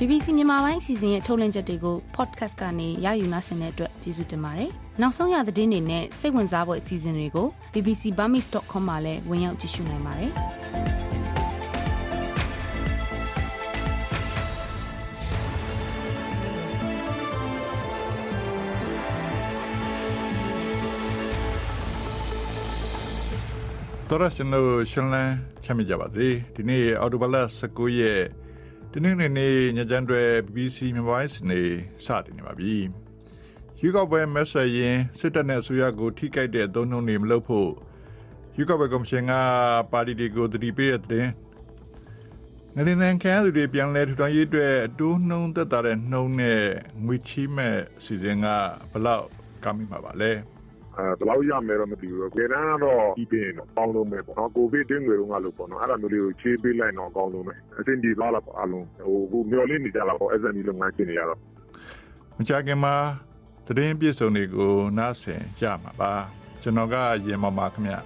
BBC မြန်မာပိုင်းအစီအစဉ်ရဲ့ထုတ်လွှင့်ချက်တွေကို podcast ကနေရယူနိုင်တဲ့အတွက်ကျေးဇူးတင်ပါတယ်။နောက်ဆုံးရသတင်းတွေနဲ့စိတ်ဝင်စားဖို့အစီအစဉ်တွေကို bbcburmese.com မှာလည်းဝင်ရောက်ကြည့်ရှုနိုင်ပါတယ်။။တော်ရရှင်တို့ရှင်လန်းချမ်းမြေ့ကြပါစေ။ဒီနေ့အော်တိုဘလ19ရက် ဒီနေ့နေ့နေ့ညချမ်းတွေ BBC မြန်မာပိုင်းစနေစတင်နေပါပြီ။ယူကော့ဘဲမက်ဆေ့ရင်စစ်တပ်နဲ့အစိုးရကိုထိကြိုက်တဲ့သုံးနှုန်းတွေမလုပ်ဖို့ယူကော့ဘဲကော်မရှင်ကပါတီတွေကိုတတိပေးတဲ့တဲ့ငလင်းနန်ခံသူတွေပြန်လဲထူထောင်ရေးအတွက်အတိုးနှုံသက်သာတဲ့နှုံနဲ့ငွေချီးမဲ့စီစဉ်ကဘလောက်ကမ်းမိမှာပါလဲ။ အဲဘယ်လောက်ရမယ်တော့မသိဘူး။ကျေနန်းတော့ပြီးပြင်းတော့ပေါင်းလုံးပဲပေါ့နော်။ကိုဗစ်တင်းငွေတော့ငါလို့ပေါ့နော်။အဲ့ဒါမျိုးလေးကိုချေးပေးလိုက်တော့အကောင်းဆုံးပဲ။အဆင်ပြေသွားလာပေါ့အလုံးဟိုခုမျော်လင့်နေကြတာပေါ့ SME လုပ်ငန်းရှင်တွေကတော့မကြခင်မှာသတင်းပြည့်စုံတွေကိုနားဆင်ကြမှာပါကျွန်တော်ကရင်မပါခင်ဗျ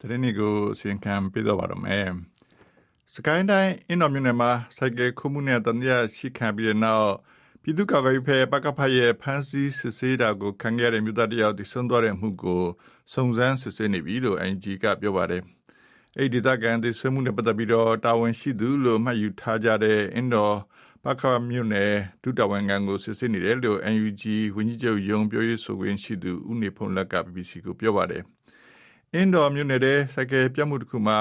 သတင်းတွေကိုအစီရင်ခံပေးတော့ပါတော့မယ် စကိုင်းတိုင်းအင်းတော်မြို့နယ်မှာစိုက်ကဲခုမှုနဲ့တန်ရရှိခံပြီးတဲ့နောက်ပြည်သူ့ကာကွယ်ရေးဖဲပကဖရဲ့ဖမ်းဆီးစစ်ဆေးတာကိုခံခဲ့ရတဲ့မြို့သားတယောက်တည်ဆုံသွားတဲ့မှုကိုစုံစမ်းစစ်ဆေးနေပြီလို့ NG ကပြောပါတယ်အဲ့ဒီဒေသခံတွေဆွေးမှုနဲ့ပတ်သက်ပြီးတော့တာဝန်ရှိသူလို့မှတ်ယူထားကြတဲ့အင်ဒေါ်ပခါမြို့နယ်ဒုတာဝန်ခံကိုစစ်ဆေးနေတယ်လို့ NUG ဝန်ကြီးချုပ်ယုံပြောရေးဆိုခွင့်ရှိသူဦးနေဖုံးလက်က BBC ကိုပြောပါတယ်အင်ဒေါ်မြို့နယ်တဲ့စက်ကဲပြတ်မှုတစ်ခုမှာ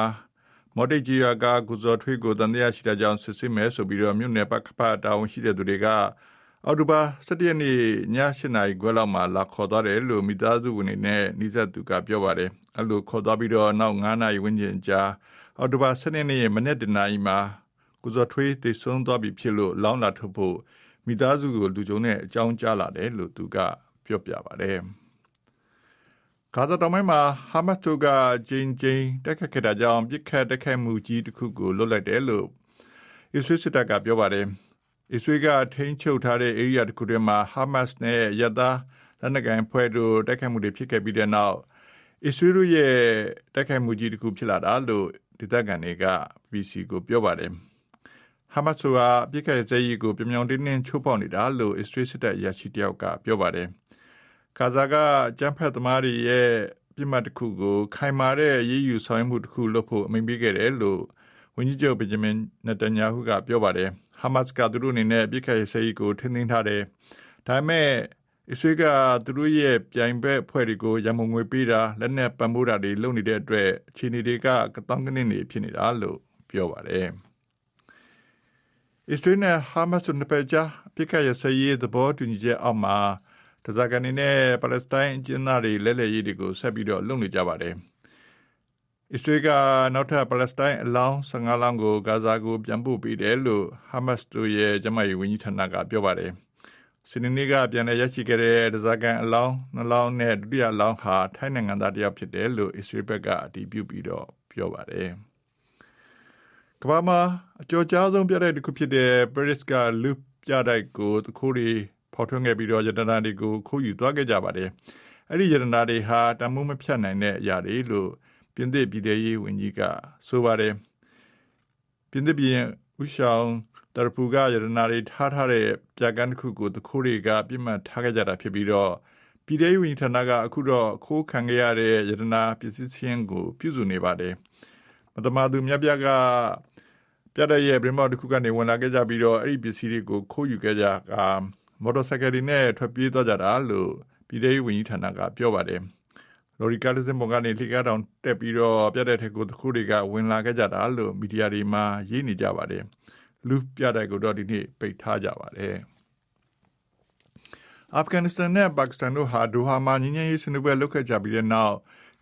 မော်တိတ်ကြီးရွာကကုဇော်ထွေးကိုတန်တရားရှိတဲ့ကြောင့်စစ်ဆေးမယ်ဆိုပြီးတော့မြို့နယ်ပခဖတာဝန်ရှိတဲ့သူတွေကအော်တိုဘာ17ရက်နေ့ည7:00နာရီခွဲလောက်မှာလာခေါ်သွားတယ်လို့မိသားစုဝင်တွေနဲ့နှိစက်သူကပြောပါတယ်အဲ့လိုခေါ်သွားပြီးတော့နောက်9နာရီဝန်းကျင်ကြာအော်တိုဘာ17ရက်နေ့မနေ့တနာရီမှာကုဇော်ထွေးတိတ်ဆုံးသွားပြီဖြစ်လို့လောင်းလာထုတ်ဖို့မိသားစုကိုလူကြုံနဲ့အကြောင်းကြားလာတယ်လို့သူကပြောပြပါတယ် ဂါဇာတောင်ပိုင်းမှာဟာမတ်တို့ကဂျင်းဂျင်းတက်ခတ်ခဲ့တာကြောင့်ပြစ်ခတ်တက်ခတ်မှုကြီးတစ်ခုကိုလွတ်လိုက်တယ်လို့အစ္စရေးစစ်တပ်ကပြောပါတယ်။အစ္စရေးကထိန်းချုပ်ထားတဲ့ area တစ်ခုထဲမှာဟာမတ်စ်နဲ့ယတ်သားလက်နက်ကိုင်ဖွဲ့တို့တက်ခတ်မှုတွေဖြစ်ခဲ့ပြီးတဲ့နောက်အစ္စရေးတို့ရဲ့တက်ခတ်မှုကြီးတစ်ခုဖြစ်လာတာလို့ဒေသခံတွေက BBC ကိုပြောပါတယ်။ဟာမတ်စ်ကပြစ်ခတ်စေရေးကိုပြောင်ပြောင်တင်းတင်းချိုးဖောက်နေတာလို့အစ္စရေးစစ်တပ်အရာရှိတယောက်ကပြောပါတယ်။ ကာဇာကကျန်းဖက်သမားတွေရဲ့ပြစ်မှတ်တစ်ခုကိုခိုင်မာတဲ့ရေးယူဆောင်ရွက်မှုတစ်ခုလုပ်ဖို့အမိန့်ပေးခဲ့တယ်လို့ဝန်ကြီးချုပ်ဘင်ဂျမင်နတန်ယာဟုကပြောပါတယ်ဟာမတ်စ်ကသူတို့အနေနဲ့ပြစ်ခတ်ရေးစရေးကိုထင်းထင်းထားတယ်ဒါပေမဲ့အစ္စရေးကသူတို့ရဲ့ပြိုင်ဘက်ဖွဲ့တွေကိုရမုံငွေပေးတာလက်နက်ပံ့ပိုးတာတွေလုပ်နေတဲ့အတွက်အခြေအနေတွေကကတောင်းကနေနေဖြစ်နေတာလို့ပြောပါတယ်အစ္စရေးနဲ့ဟာမတ်စ်တို့နှစ်ကြားပြစ်ခတ်ရေးစရေးသဘောတူညီချက်အောက်မှာ တဇာကန်နေနဲ့ပါလက်စတိုင်းအကျဉ်းသားတွေလဲလှယ်ရေးတွေကိုဆက်ပြီးတော့လုပ်နေကြပါတယ်။အစ္စရေးကနောက်ထပ်ပါလက်စတိုင်းအလောင်း15လောင်းကိုဂါဇာကိုပြန်ပို့ပေးတယ်လို့ဟာမတ်စ်တို့ရဲ့ဂျမတ်ရေးဝန်ကြီးဌာနကပြောပါတယ်။စနေနေ့ကပြန်လည်ရရှိခဲ့တဲ့တဇာကန်အလောင်းနှလောင်းနဲ့ဒုတိယအလောင်းဟာထိုင်းနိုင်ငံသားတယောက်ဖြစ်တယ်လို့အစ္စရေးဘက်ကအတည်ပြုပြီးတော့ပြောပါတယ်။ကမ္ဘာမှာအကျော်ကြားဆုံးပြတဲ့တစ်ခုဖြစ်တဲ့ Paris က Loop ပြတိုက်ကိုတခိုးတွေ ဖော်ထွန်းခဲ့ပြီးတော့ယတနာတွေကိုခိုးယူသွားခဲ့ကြပါတယ်။အဲ့ဒီယတနာတွေဟာတမိုးမဖြတ်နိုင်တဲ့အရာတွေလို့ပြင်သစ်ပြည်ထောင်ရေးဝန်ကြီးကဆိုပါတယ်။ပြင်သစ်ပြည်ဥဆောင်တရပူကယတနာတွေထားထားတဲ့ပြကန်းတစ်ခုကိုတခိုးတွေကပြစ်မှတ်ထားခဲ့ကြတာဖြစ်ပြီးတော့ပြည်ထောင်ရေးဝန်ကြီးဌာနကအခုတော့ခိုးခံခဲ့ရတဲ့ယတနာပစ္စည်းချင်းကိုပြုစုနေပါတယ်။မတမာသူမြတ်ပြကပြတဲ့ရဲ့ဗြဟ္မတစ်ခုကနေဝင်လာခဲ့ကြပြီးတော့အဲ့ဒီပစ္စည်းတွေကိုခိုးယူခဲ့ကြက မော်တော်ဆိုင်ကယ်တွေနဲ့ထွက်ပြေးသွားကြတာလို့ပြည်ထောင်ဝန်ကြီးဌာနကပြောပါတယ်။လော်ရီကားတစ်စင်းပေါ်ကနေလှိကားတောင်တက်ပြီးတော့ပြတဲ့ထက်ကိုတခုတွေကဝင်လာခဲ့ကြတာလို့မီဒီယာတွေမှာရေးနေကြပါတယ်။လူပြတဲ့ကိုတော့ဒီနေ့ပိတ်ထားကြပါတယ်။အာဖဂန်နစ္စတန်နဲ့ပါကစ္စတန်တို့ဟာဒိုဟာမှာညဉ့်ညဉ့်ရေးဆွေးနွေးပွဲလုပ်ခဲ့ကြပြီးတဲ့နောက်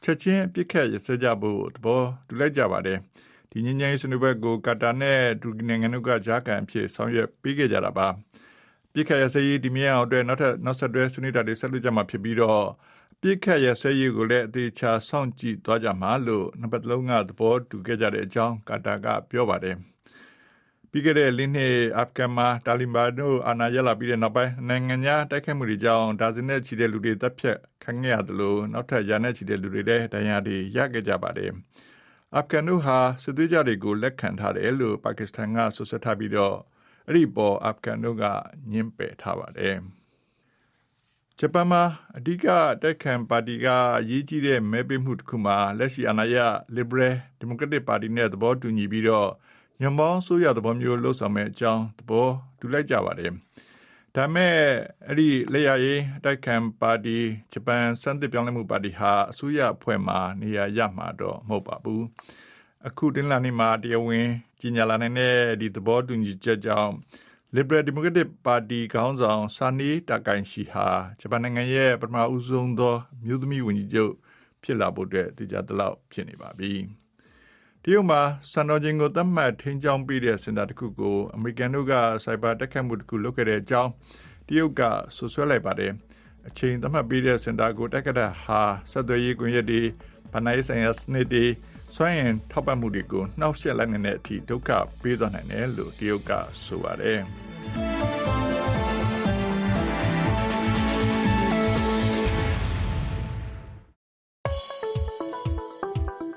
ချက်ချင်းအပြစ်ခတ်ရစကြဖို့သဘောတူလိုက်ကြပါတယ်။ဒီညဉ့်ညဉ့်ရေးဆွေးနွေးပွဲကိုကာတာနဲ့တူဂီနိုင်ငံတို့ကကြားကန်ဖြစ်ဆောင်ရွက်ပေးခဲ့ကြတာပါ။ ပြစ်ခတ်ရစရေးဒီမြေအောင်အတွက်နောက်ထပ်နောက်ဆက်တွဲဆွေးနွေးတာတွေဆက်လုပ်ကြမှာဖြစ်ပြီးတော့ပြစ်ခတ်ရစရေးကိုလည်းအသေးချာစောင့်ကြည့်သွားကြမှာလို့နှစ်ပတ်လုံးကသဘောတူခဲ့ကြတဲ့အကြောင်းကာတာကပြောပါတယ်ပြီးခဲ့တဲ့လင်းနှစ်အာဖဂန်မှာတာလီဘန်တို့အာဏာရလာပြီးတဲ့နောက်ပိုင်းနိုင်ငံခြားတိုက်ခိုက်မှုတွေကြောင့်ဒါဇင်နဲ့ချီတဲ့လူတွေတပ်ဖြတ်ခံခဲ့ရတယ်လို့နောက်ထပ်ရာနဲ့ချီတဲ့လူတွေလည်းဒဏ်ရာတွေရခဲ့ကြပါတယ်။အာဖဂန်တို့ဟာစစ်သွေးကြတွေကိုလက်ခံထားတယ်လို့ပါကစ္စတန်ကဆွဆွထားပြီးတော့ အဲ့ဒီပေါ်အာဖဂန်တို့ကညှင်းပယ်ထားပါတယ်။ဂျပန်မှာအဓိကတက်ခံပါတီကအရေးကြီးတဲ့မဲပေးမှုတစ်ခုမှာလက်ရှိအာဏာရ Liberal Democratic Party နဲ့သဘောတူညီပြီးတော့ညမောင်းဆိုရသဘောမျိုးလှုပ်ဆောင်မဲ့အကြောင်းသဘောတူလိုက်ကြပါတယ်။ဒါမဲ့အဲ့ဒီလက်ရရေးတိုက်ခံပါတီဂျပန်စံသစ်ပြောင်းလဲမှုပါတီဟာအစိုးရအဖွဲ့မှာနေရာရမှာတော့မဟုတ်ပါဘူး။ အခုတင်လာနေမှာတရားဝင်ကြီးညာလာနိုင်တဲ့ဒီသဘောတူညီချက်ကြောင့် Liberal Democratic Party ခေါင်းဆောင်ဆာနီတာကိုင်ရှိဟာဂျပန်နိုင်ငံရဲ့ပထမဦးဆုံးသောမြို့သမီးဝန်ကြီးချုပ်ဖြစ်လာဖို့အတွက်တည်ကြသလောက်ဖြစ်နေပါပြီ။တရုတ်မှာစံတော်ချိန်ကိုသတ်မှတ်ထိန်းကျောင်းပေးတဲ့စင်တာတစ်ခုကိုအမေရိကန်တို့ကစိုက်ဘာတက်ခတ်မှုတစ်ခုလုပ်ခဲ့တဲ့အကြောင်းတရုတ်ကဆွဆွဲလိုက်ပါတယ်အချိန်သတ်မှတ်ပေးတဲ့စင်တာကိုတက်ခတ်တာဟာဆက်သွယ်ရေးကွန်ရက်တွေဗဏ္ဍာရေးဆိုင်ရာစနစ်တွေ စွမ်းရင်ထောက်ပံ့မှုတွေကိုနှောက်ယှက်လိုက်နေတဲ့အထိဒုက္ခပေးသွားနိုင်တယ်လို့တရုတ်ကဆိုပါတယ်။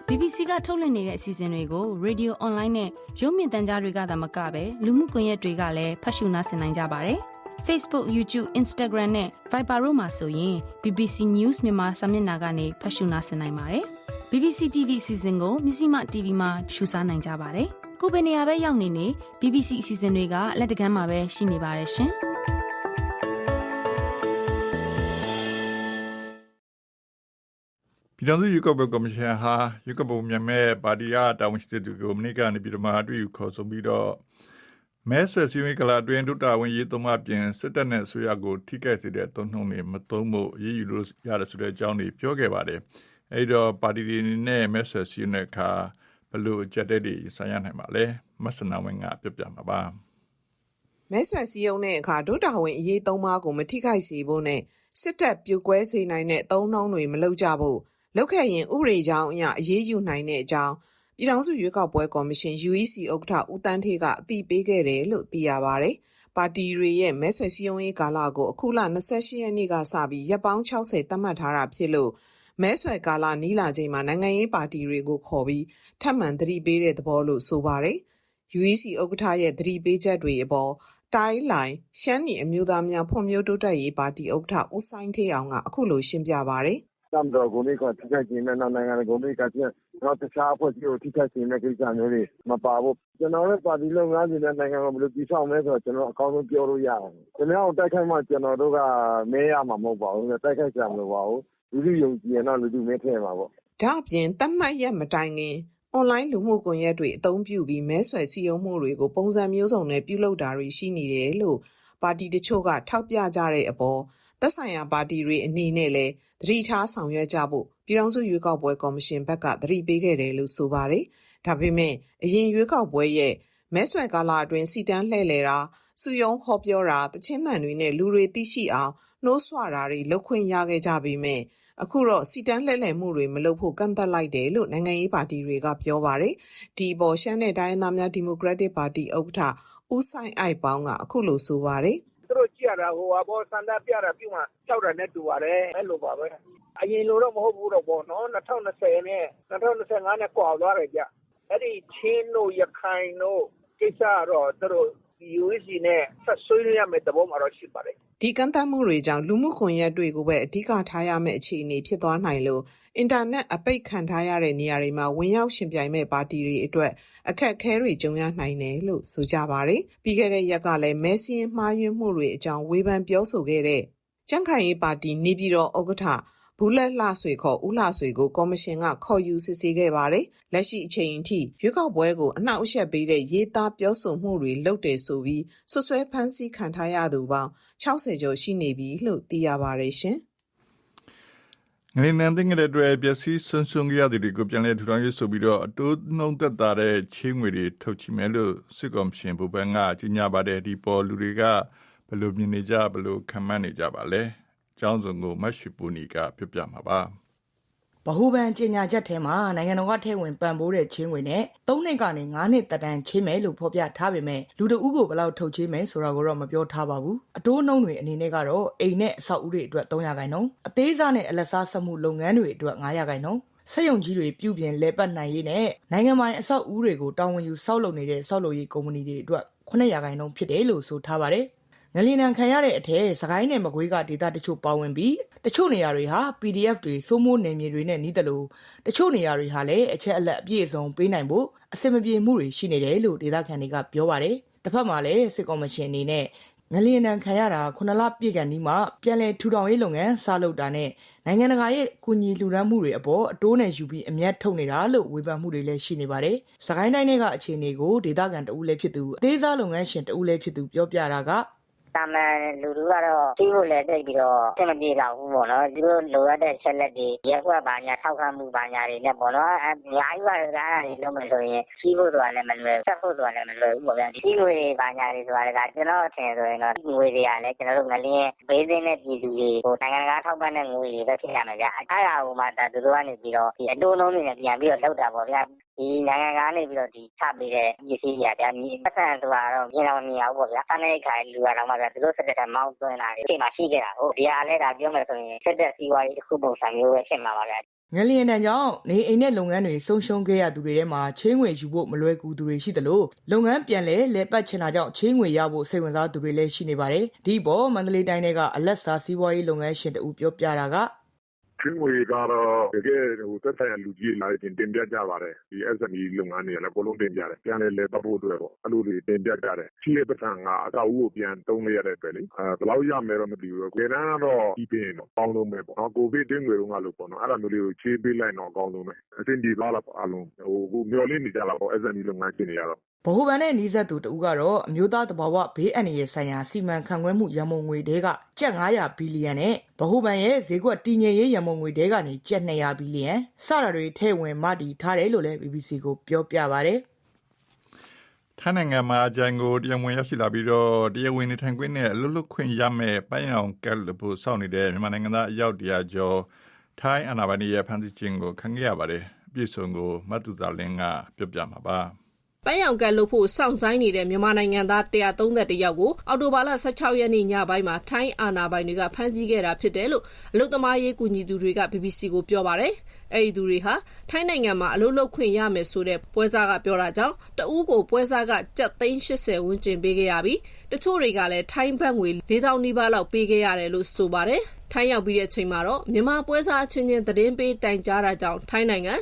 BBC ကထုတ်လွှင့်နေတဲ့အစီအစဉ်တွေကို Radio Online နဲ့ရုပ်မြင်သံကြားတွေကသာမကဘဲလူမှုကွန်ရက်တွေကလည်းဖတ်ရှုနားဆင်နိုင်ကြပါတယ်။ Facebook, YouTube, Instagram နဲ့ Viber တို့မှာဆိုရင် BBC News မြန်မာစာမျက်နှာကနေဖတ်ရှုနားဆင်နိုင်ပါတယ်။ BBC TV အစီအစဉ်ကိုမြစီမ TV မှာရှုစားနိုင်ကြပါတယ်။ကိုယ်ပင်နေရာပဲရောက်နေနေ BBC အစီအစဉ်တွေကလက်တကမ်းမှာပဲရှိနေပါတယ်ရှင်။ပြည်ထောင်စုရွေးကောက်ပွဲကော်မရှင်ဟာရွေးကောက်ပွဲမြန်မာပါတီကတာဝန်ရှိသူကိုမနေ့ကနေပြည်တော်မှာတွေ့ယူခေါ်ဆိုပြီးတော့ မဲဆွယ်စည်းဝေးကလာအတွင်းဒုတာဝန်ရေးသုံးပါပြင်စစ်တပ်နဲ့ဆိုရကိုထိခိုက်စေတဲ့သုံးနှုန်းတွေမသုံးဖို့ရည်ယူလို့ရတယ်ဆိုတဲ့အကြောင်းတွေပြောခဲ့ပါတယ်။အဲဒီတော့ပါတီတွေနဲ့မဲဆွယ်စည်းတဲ့အခါဘလို့အကြက်တဲ့တွေဆိုင်ရနိုင်ပါလဲမဆနာဝင်ကပြပြမှာပါမဲဆွယ်စည်းရုံးတဲ့အခါဒုတာဝန်အရေးသုံးပါးကိုမထိခိုက်စေဖို့နဲ့စစ်တပ်ပြိုကွဲစေနိုင်တဲ့သုံးနှုန်းတွေမလုပ်ကြဖို့လောက်ခဲ့ရင်ဥပဒေကြောင်းအရအရေးယူနိုင်တဲ့အကြောင်း ပြည်ထောင်စုရွေးကောက်ပွဲကော်မရှင် UEC ဥက္ကဋ္ဌဦးတန်းထေးကအသိပေးခဲ့တယ်လို့သိရပါတယ်။ပါတီတွေရဲ့မဲဆွယ်စည်းရုံးရေးကာလကိုအခုလ28ရက်နေ့ကစပြီးရက်ပေါင်း60သတ်မှတ်ထားတာဖြစ်လို့မဲဆွယ်ကာလနီးလာချိန်မှာနိုင်ငံရေးပါတီတွေကိုခေါ်ပြီးထပ်မံသတိပေးတဲ့သဘောလို့ဆိုပါတယ်။ UEC ဥက္ကဋ္ဌရဲ့သတိပေးချက်တွေအပေါ်တိုင်းလိုင်ရှမ်းပြည်အမျိုးသားများဖွံ့ဖြိုးတိုးတက်ရေးပါတီဥက္ကဋ္ဌဦးဆိုင်ထေးအောင်ကအခုလိုရှင်းပြပါတယ်တမ်တော်ကိုမိကထိခိုက်ခြင်းနဲ့နောက်နိုင်ငံကိုမိကချ င်းတော့တခြားအဖွဲ့အစည်းကို ထိခိုက်ခြင်းတဲ့ကိစ္စမျိုးတွေမပါဘူးကျွန်တော်တို့ ပါတီလုပ်ငန်းတွေနဲ့ နိုင်ငံကို ဘယ်လိုပြည်ဆောင်လဲဆိုတော့ကျွန်တော်အကောင်းဆုံးပြောလို့ရတယ်ကျွန်တော်တိုက်ခိုက်မှ ကျွန်တော်တို့က မဲရမှာမဟုတ်ပါဘူး တိုက်ခိုက်ကြမလို့ပါဘူး လူလူယုံကြည်ရင်တော့ လူလူမဲထည့်မှာပေါ့ ဒါအပြင်တတ်မှတ်ရက်မတိုင်ခင် အွန်လိုင်းလူမှုကွန်ရက်တွေ အသုံးပြုပြီး မဲဆွယ်စည်းရုံးမှုတွေကို ပုံစံမျိုးစုံနဲ့ ပြုလုပ်တာတွေ ရှိနေတယ်လို့ ပါတီတချို့က ထောက်ပြကြတဲ့အပေါ် သက်ဆိုင်ရာပါတီတွေအနေနဲ့လည်း သတိထားဆောင်ရွက်ကြဖို့ပြည်ထောင်စုရွေးကောက်ပွဲကော်မရှင်ဘက်ကသတိပေးခဲ့တယ်လို့ဆိုပါတယ်။ဒါပေမဲ့အရင်ရွေးကောက်ပွဲရဲ့မဲဆွယ်ကာလအတွင်းစီတန်းလှည့်လည်တာစုယုံဟောပြောတာတချင်းတန်တွေနဲ့လူတွေသိရှိအောင်နှိုးဆွတာတွေလုပ်ခွင့်ရခဲ့ကြပေမဲ့အခုတော့စီတန်းလှည့်လည်မှုတွေမလုပ်ဖို့ကန့်သတ်လိုက်တယ်လို့နိုင်ငံရေးပါတီတွေကပြောပါတယ်။ဒီပေါ်ရှမ်းနယ်တိုင်းသားများဒီမိုကရက်တစ်ပါတီဥက္ကဋ္ဌဦးဆိုင်အိုက်ပေါင်းကအခုလိုဆိုပါတယ်သူတို့ကြည့်ရတာဟိုဟာဘောစန္ဒပြတာပြုမှကြောက်တာနဲ့တူပါတယ်အဲ့လိုပါပဲ အရင်လိုတော့ မဟုတ်ဘူးတော့ဘောနော်2020နဲ့2025နဲ့ ကွာသွားတယ်ကြအဲ့ဒီ ချင်းတို့ ရခိုင်တို့ ကိစ္စတော့ သူတို့ UEC နဲ့ ဆက်ဆွေးနွေးရမယ့် သဘောမှာတော့ ရှိပါတယ် ဒီကန့်သတ်မှုတွေကြောင့် လူမှုကွန်ရက်တွေကိုပဲ အဓိကထားရမယ့် အခြေအနေ ဖြစ်သွားနိုင်လို့ အင်တာနက် အပိတ်ခံထားရတဲ့ နေရာတွေမှာ ဝင်ရောက်ရှင်ပြိုင်မဲ့ပါတီတွေအတွက် အခက်အခဲတွေ ကြုံရနိုင်တယ်လို့ ဆိုကြပါတယ်။ပြီးခဲ့တဲ့ရက်ကလည်း မဲစင်းမှားယွင်းမှုတွေအကြောင်း ဝေဖန်ပြောဆိုခဲ့တဲ့ ကြန့်ခိုင်ရေးပါတီ နေပြည်တော်ဥက္ကဋ္ဌ ဘူးလက်လှဆွေခေါ်ဦးလှဆွေကိုကော်မရှင်ကခေါ်ယူစစ်ဆေးခဲ့ပါတယ်။လက်ရှိအချိန်အထိရွေးကောက်ပွဲကိုအနှောက်အယှက်ပေးတဲ့ရေးသားပြောဆိုမှုတွေလုပ်တယ်ဆိုပြီးဆွဆွဲဖမ်းဆီးခံထားရသူပေါင်း60ကျော်ရှိနေပြီလို့သိရပါတယ်ရှင်။ငလင်နန်းသိငတဲ့အတွက်ပျက်စီးဆုံးရှုံးခဲ့ရတဲ့တွေကိုပြန်လည်ထူထောင်ရေးဆိုပြီးတော့အတိုးနှုံသက်တာတဲ့ချင်းငွေတွေထုတ်ချမယ်လို့စစ်ကော်မရှင်ဗိုလ်ပန်းကကြီးညာပါတယ်ဒီပေါ်လူတွေကဘယ်လိုမြင်နေကြဘယ်လိုခံမှန်းနေကြပါလဲအ ကြောင်းစုံကိုမတ်ရှိပူနီကပြပြမှာပါဗဟိုဘဏ်ကြေညာချက်ထဲမှာနိုင်ငံတော်ကထည့်ဝင်ပံ့ပိုးတဲ့ချင်းငွေနဲ့3နှစ်ကနေ9နှစ်တက်တန်းချင်းမယ်လို့ဖော်ပြထားပေမဲ့လူတအုပ်ကိုဘယ်လောက်ထုတ်ချင်းမယ်ဆိုတာကိုတော့မပြောထားပါဘူးအတိုးနှုံတွေအနေနဲ့ကတော့အိမ်နဲ့အဆောက်အဦတွေအတွက်300ခိုင်နှုန်းအသေးစားနဲ့အလက်စားစမှုလုပ်ငန်းတွေအတွက်900ခိုင်နှုန်းစက်ရုံကြီးတွေပြုပြင်လဲပတ်နိုင်ရေးနဲ့နိုင်ငံပိုင်အဆောက်အဦတွေကိုတာဝန်ယူဆောက်လုပ်နေတဲ့ဆောက်လုပ်ရေးကုမ္ပဏီတွေအတွက်900ခိုင်နှုန်းဖြစ်တယ်လို့ဆိုထားပါတယ် ငလျင်တန်ခံရတဲ့အထက်စကိုင်းနယ်မကွေးကဒေသတချို့ပါဝင်ပြီးတချို့နေရာတွေဟာ PDF တွေစိုးမိုးနယ်မြေတွေနဲ့နှီးတယ်လို့တချို့နေရာတွေဟာလည်းအချက်အလက်အပြည့်အစုံပေးနိုင်ဖို့အဆင်မပြေမှုတွေရှိနေတယ်လို့ဒေသခံတွေကပြောပါတယ်။တစ်ဖက်မှာလည်းစစ်ကော်မရှင်အနေနဲ့ငလျင်တန်ခံရတာခုနလပြည့်ကန်ဒီမှာပြန်လည်ထူထောင်ရေးလုပ်ငန်းစလုပ်တာနဲ့နိုင်ငံတကာရဲ့ကူညီလှူဒါန်းမှုတွေအပေါ်အတိုးနဲ့ယူပြီးအမျက်ထုတ်နေတာလို့ဝေဖန်မှုတွေလည်းရှိနေပါတယ်။စကိုင်းတိုင်းတွေကအခြေအနေကိုဒေသခံတဦးလည်းဖြစ်သူအသေးစားလုပ်ငန်းရှင်တဦးလည်းဖြစ်သူပြောပြတာက တာမန်လူလူကတော့ကြီးဖို့လည်းတိတ်ပြီးတော့အဆင်မပြေတော့ဘူးပေါ့နော်သူတို့လိုအပ်တဲ့ချက်လက်တွေရက်ွက်ပါညာထောက်ခံမှုပါညာတွေနဲ့ပေါ့နော်အများကြီးပါကအားတွေလုံးမယ်ဆိုရင်ကြီးဖို့ဆိုတာလည်းမလွယ်ဆက်ဖို့ဆိုတာလည်းမလွယ်ဘူးပေါ့ဗျာကြီးငွေတွေပါညာတွေဆိုတာကကျွန်တော်အထင်ဆိုရင်တော့ငွေတွေကလည်းကျွန်တော်တို့ငလင်းဘေးစင်းတဲ့ပြည်သူတွေဟိုနိုင်ငံတကာထောက်ပံ့တဲ့ငွေတွေပဲဖြစ်ရမယ်ဗျာအဲ့ဒါဟိုမှဒါသူတို့ကနေပြီးတော့ဒီအတိုးနှုန်းတွေနဲ့ပြန်ပြီးတော့လောက်တာပေါ့ဗျာ ဒီနိုင်ငံကနေပြီးတော့ဒီချပေးတဲ့ပစ္စည်းတွေကဒါမြေပတ်စံဆိုတာတော့မြင်တော့မမြင်အောင်ပေါ့ဗျာ။စာနေခါလူကတော့မှဗျာသူတို့စတဲ့မောင်းသွင်းတာတွေဒီမှာရှိခဲ့တာဟုတ်ဒီအားလဲဒါပြောမယ်ဆိုရင်ဆက်တဲ့စီးပွားရေးတစ်ခုပုံစံမျိုးပဲဖြစ်မှာပါဗျာငလျင်တန်ကြောင့်နေအိမ်နဲ့လုပ်ငန်းတွေဆုံးရှုံးခဲ့ရသူတွေထဲမှာချင်းငွေယူဖို့မလွယ်ကူသူတွေရှိသလိုလုပ်ငန်းပြန်လဲလဲပတ်ချင်တာကြောင့်ချင်းငွေရဖို့စိတ်ဝင်စားသူတွေလည်းရှိနေပါတယ်ဒီပေါ်မန္တလေးတိုင်းထဲကအလက်စာစီးပွားရေးလုပ်ငန်းရှင်တဦးပြောပြတာက ချင်းငွေကတော့တကယ်ဟိုသက်ဆိုင်ရာလူကြီးလာရင်တင်ပြကြပါတယ်ဒီ SME လုပ်ငန်းတွေကလည်းအကုန်လုံးတင်ပြတယ်ပြန်လဲလဲပတ်ဖို့အတွက်ပေါ့အဲ့လိုတွေတင်ပြကြတယ်ရှိတဲ့ပတ်စံကအကောက်အဦကိုပြန်တုံးလိုက်ရတဲ့အတွက်လေအဲဘယ်လောက်ရမယ်တော့မသိဘူးခေတန်းကတော့ဒီပင်တော့ပေါင်းလုံးပဲပေါ့နော်ကိုဗစ်တင်းငွေတုန်းကလို့ပေါ့နော်အဲ့ဒါမျိုးလေးကိုချေးပေးလိုက်တော့အကောင်းဆုံးပဲအဆင်ပြေသွားတာပေါ့အလုံးဟိုကိုမျော်လင့်နေကြတာပေါ့ SME လုပ်ငန်းရှင်တွေကတော့ ဗဟိုဘဏ်နဲ့နှီးဆက်သူတဦးကတော့အမျိုးသားတဘာဝဘေးအန္တရာယ်ဆိုင်ရာစီမံခန့်ခွဲမှုရန်ပုံငွေတဲကကျပ်900ဘီလီယံနဲ့ဗဟိုဘဏ်ရဲ့ဈေးကွက်တည်ငြိမ်ရေးရန်ပုံငွေတဲကနေကျပ်200ဘီလီယံစတာတွေထည့်ဝင်မတည်ထားတယ်လို့လည်း BBC ကိုပြောပြပါဗျ။ထိုင်းနိုင်ငံမှာအကြံကိုတရားဝင်ရောက်ရှိလာပြီးတော့တရားဝင်နေထိုင်ခွင့်နဲ့အလွတ်လွတ်ခွင့်ရမယ်ပိုင်းအောင်ကက်လို့ဖို့စောင့်နေတဲ့မြန်မာနိုင်ငံသားအယောက်တရာကျော်ထိုင်းအနာဘနီရဲ့ဖန်ဆီးခြင်းကိုခံခဲ့ရပါတယ်အပြည့်စုံကိုမတ်တူဇာလင်းကပြောပြမှာပါ ပန်းရောင်ကတ်လို့ဖို့စောင့်ဆိုင်နေတဲ့မြန်မာနိုင်ငံသား131ယောက်ကိုအော်တိုဘာလ16ရက်နေ့ညပိုင်းမှာထိုင်းအာဏာပိုင်တွေကဖမ်းဆီးခဲ့တာဖြစ်တယ်လို့အလုသမားရေးကူညီသူတွေက BBC ကိုပြောပါတယ်။အဲဒီသူတွေဟာထိုင်းနိုင်ငံမှာအလုပ်လုပ်ခွင့်ရမယ်ဆိုတဲ့ပွဲစားကပြောတာကြောင့်တဦးကိုပွဲစားကကျပ်သိန်း80ဝန်းကျင်ပေးခဲ့ရပြီးတချို့တွေကလည်းထိုင်းဘတ်ငွေ4000နီးပါးလောက်ပေးခဲ့ရတယ်လို့ဆိုပါတယ်။ထိုင်းရောက်ပြီးတဲ့အချိန်မှာတော့မြန်မာပွဲစားအချင်းချင်းသတင်းပေးတိုင်ကြားတာကြောင့်ထိုင်းနိုင်ငံ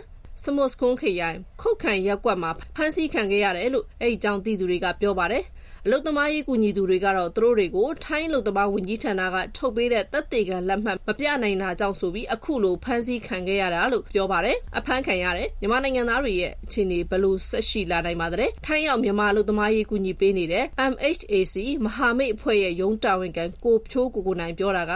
စမုတ်စကွန်ခရိုင်ခုတ်ခံရက်ကွက်မှာဖမ်းဆီးခံခဲ့ရတယ်လို့အဲ့ဒီအကြောင်းသိသူတွေကပြောပါတယ်အလုသမားရေးကူညီသူတွေကတော့သူတို့တွေကိုထိုင်းအလုသမားဝန်ကြီးဌာနကထုတ်ပေးတဲ့တပ်တေကန်လက်မှတ်မပြနိုင်တာကြောင့်ဆိုပြီးအခုလိုဖမ်းဆီးခံခဲ့ရတာလို့ပြောပါတယ်အဖမ်းခံရတဲ့မြန်မာနိုင်ငံသားတွေရဲ့အခြေအနေဘယ်လိုဆက်ရှိလာနိုင်ပါသလဲထိုင်းရောက်မြန်မာအလုသမားရေးကူညီပေးနေတဲ့ MHAC မဟာမိတ်အဖွဲ့ရဲ့ရုံးတာဝန်ခံကိုဖြိုးကိုကိုနိုင်ပြောတာက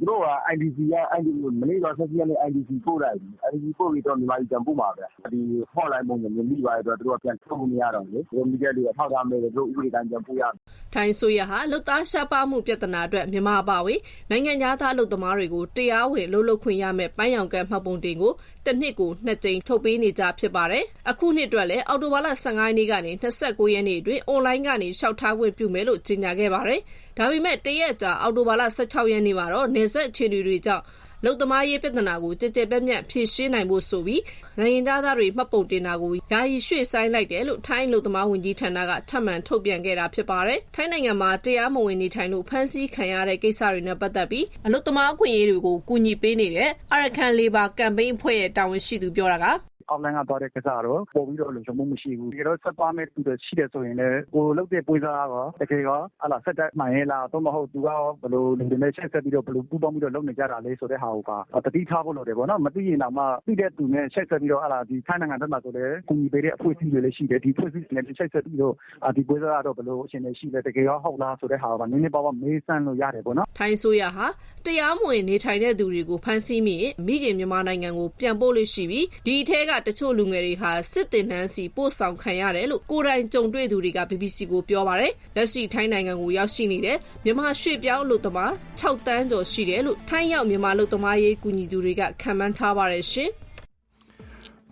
သူတို့က IDC က IDC မနေ့တော့ဆက်စီကနေ IDC ပို့လိုက်ပြီ IDC ပို့ပြီးတော့ မြန်မာပြည်ပြန်ပို့မှာပဲ ဒီ hotline ပုံစံမျိုး မိပါတယ်ဆိုတော့သူတို့က ပြန်ထုတ်လို့ မရတော့ဘူးလေဒီမီဒီယာတွေထောက်ထားမယ် သူတို့ ဥပဒေတိုင်း ပြန်ပို့ရမယ် ထိုင်းဆိုရဟာ လုတ်သားရှားပါမှု ပြဿနာအတွက် မြန်မာအပါအဝင် နိုင်ငံသား အလုပ်သမားတွေကို တရားဝင်လှုပ်လှုပ်ခွင့်ရမယ်ပန်းရောင်ကတ်မှတ်ပုံတင်ကိုတစ်နှစ်ကိုနှစ်ကြိမ် ထုတ်ပေးနေကြဖြစ်ပါတယ်။အခုနှစ်အတွက်လည်း အော်တိုဘာလ15ရက်နေ့ကနေ29ရက်နေ့အတွင်း အွန်လိုင်းကနေရှောက်ထားခွင့်ပြုမယ်လို့ ကြေညာခဲ့ပါတယ်။ဒါပေမဲ့တရက်ကြာအော်တိုဘာလ16ရက်နေ့မှာတော့နေဆက်အခြေအနေတွေကြောင့်လုံသမားရေးပြဿနာကိုကြည်ကြဲပြန့်ပြန့်ဖြေရှင်းနိုင်ဖို့ဆိုပြီးနိုင်ငံသားသားတွေမှတ်ပုံတင်တာကိုယာယီရွှေ့ဆိုင်းလိုက်တယ်လို့ထိုင်းလုံသမားဝန်ကြီးဌာနကထပ်မံထုတ်ပြန်ခဲ့တာဖြစ်ပါတယ်။ထိုင်းနိုင်ငံမှာတရားမဝင်နေထိုင်လို့ဖမ်းဆီးခံရတဲ့ကိစ္စတွေနဲ့ပတ်သက်ပြီးအလုံသမားအခွင့်အရေးတွေကိုကူညီပေးနေတဲ့ Arakan Labor Campaign အဖွဲ့ရဲ့တာဝန်ရှိသူပြောတာက online ကသွားတဲ့ကိစ္စတော့ပို့ပြီးတော့လုံခြုံမှုမရှိဘူးတကယ်တော့ဆက်သွားမဲ့သူတွေရှိတယ်ဆိုရင်လည်းကိုလုတ်တဲ့ပွေးစားကတော့တကယ်ရောဟာလာဆက်တက်မှန်ရဲ့လားတော့မဟုတ်သူကရောဘယ်လိုလူတွေနဲ့ချက်ဆက်ပြီးတော့ဘယ်လိုပူးပေါင်းပြီးတော့လုပ်နေကြတာလဲဆိုတဲ့ဟာကိုကတတိထားဖို့လိုတယ်ပေါ့နော်မသိရင်တော့မှသိတဲ့သူနဲ့ချက်ဆက်ပြီးတော့ဟာလာဒီထိုင်းနိုင်ငံဘက်မှာဆိုလည်းကူညီပေးတဲ့အဖွဲ့အစည်းတွေလည်းရှိတယ်ဒီအဖွဲ့အစည်းတွေနဲ့ချက်ဆက်ပြီးတော့ဒီပွေးစားကတော့ဘယ်လိုအရှင်တွေရှိလဲတကယ်ရောဟုတ်လားဆိုတဲ့ဟာကနည်းနည်းပါးပါးမေးစမ်းလို့ရတယ်ပေါ့နော်ထိုင်းဆိုရဟာတရားမဝင်နေထိုင်တဲ့သူတွေကိုဖမ်းဆီးမိရင်မိခင်မြန်မာနိုင်ငံကိုပြန်ပို့လို့ရှိပြီးဒီအထက်ကကတချို့လူငယ်တွေဟာစစ်တင်နှန်းစီပို့ဆောင်ခံရတယ်လို့ကိုယ်တိုင်ကြုံတွေ့သူတွေက BBC ကိုပြောပါတယ်လက်ရှိထိုင်းနိုင်ငံကိုရောက်ရှိနေတဲ့မြန်မာရွှေ့ပြောင်းလူသမား6တန်းကျော်ရှိတယ်လို့ထိုင်းရောက်မြန်မာလူသမားရေးကူညီသူတွေကခံမှန်းထားပါတယ်ရှင်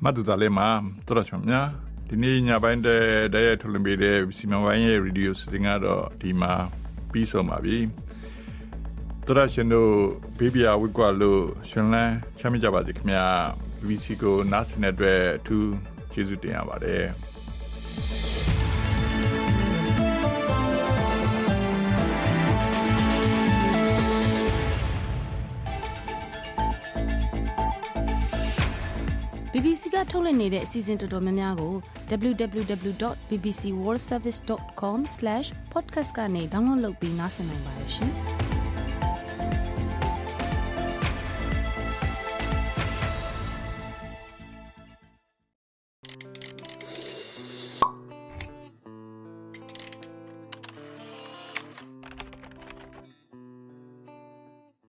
မတ်တူတာလေးမှာတော်တော်ချောင်းများဒီနေ့ညပိုင်းတဲ့တည်းရထုတ်လွှင့်ပေးတဲ့စီမံဝိုင်းရဲ့ရေဒီယိုစတင်ကတော့ဒီမှာပြီးဆုံးပါပြီတော်တော်ရှင်တို့ဘေးဘီယာဝစ်ကွာလို့ရှင်လန်းချမ်းမြေ့ကြပါစေခင်ဗျာ BBC ကိုနားဆင်တဲ့အတွက်အထူးကျေးဇူးတင်ရပါတယ်။ BBC ကထုတ်လွှင့်နေတဲ့အစီအစဉ်တော်တော်များများကို www.bbcworldservice.com/podcast ကနေ download လုပ်ပြီးနားဆင်နိုင်ပါတယ်ရှင်။